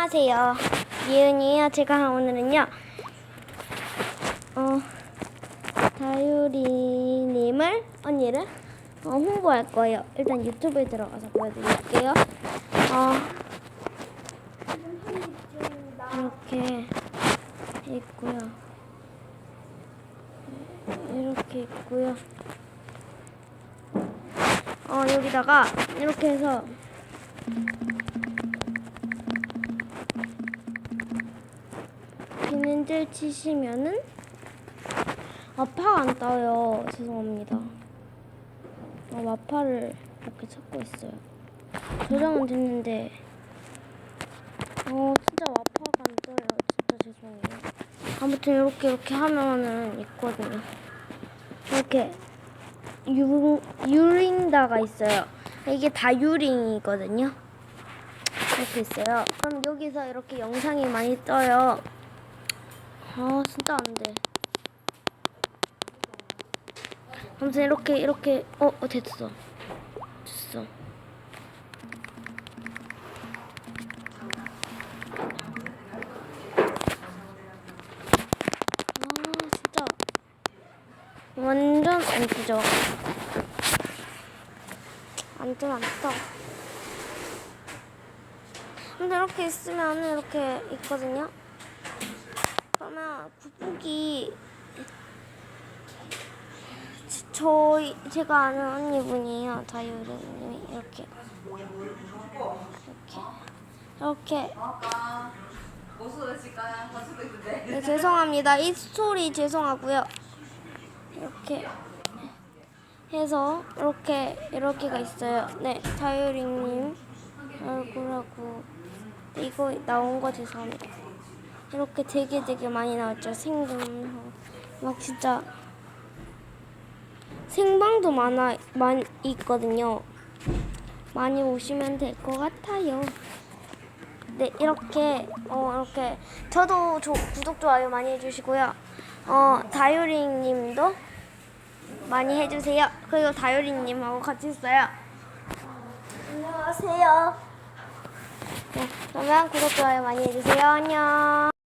안녕하세요. 예은이에요. 제가 오늘은요, 어, 다유리님을, 언니를, 어, 홍보할 거예요. 일단 유튜브에 들어가서 보여드릴게요. 어, 이렇게 있고요. 이렇게 있고요. 어, 여기다가 이렇게 해서 비는질 치시면은 마파가 안 떠요. 죄송합니다. 어, 마파를 이렇게 찾고 있어요. 저장은 됐는데 어 진짜 마파가 안 떠요. 진짜 죄송해요. 아무튼 이렇게 이렇게 하면은 있거든요. 이렇게 유, 유링다가 있어요. 이게 다 유링이거든요. 이렇게 있어요. 그럼 여기서 이렇게 영상이 많이 떠요. 아 진짜 안 돼. 아무튼 이렇게 이렇게 어, 어 됐어. 됐어. 아 진짜 완전 안 뜨죠. 완전 안 떠. 근데 이렇게 있으면 이렇게 있거든요. 그러면 국복이 저희 제가 아는 언니분이에요. 다이어리님이 이렇게 이렇게 이렇게 네, 죄송합니다. 이 스토리 죄송하고요. 이렇게 해서 이렇게 이렇게가 있어요. 네, 다이어리님 얼굴하고 이거 나온 거 죄송합니다. 이렇게 되게 되게 많이 나왔죠. 생방 막 진짜 생방도 많아 많이 있거든요. 많이 오시면 될 것 같아요. 네 이렇게 어 이렇게 저도 조, 구독 좋아요 많이 해주시고요. 어 다유리님도 많이 해주세요. 그리고 다유리님하고 같이 있어요. 안녕하세요. 네, 그러면 구독 좋아요 많이 해주세요. 안녕.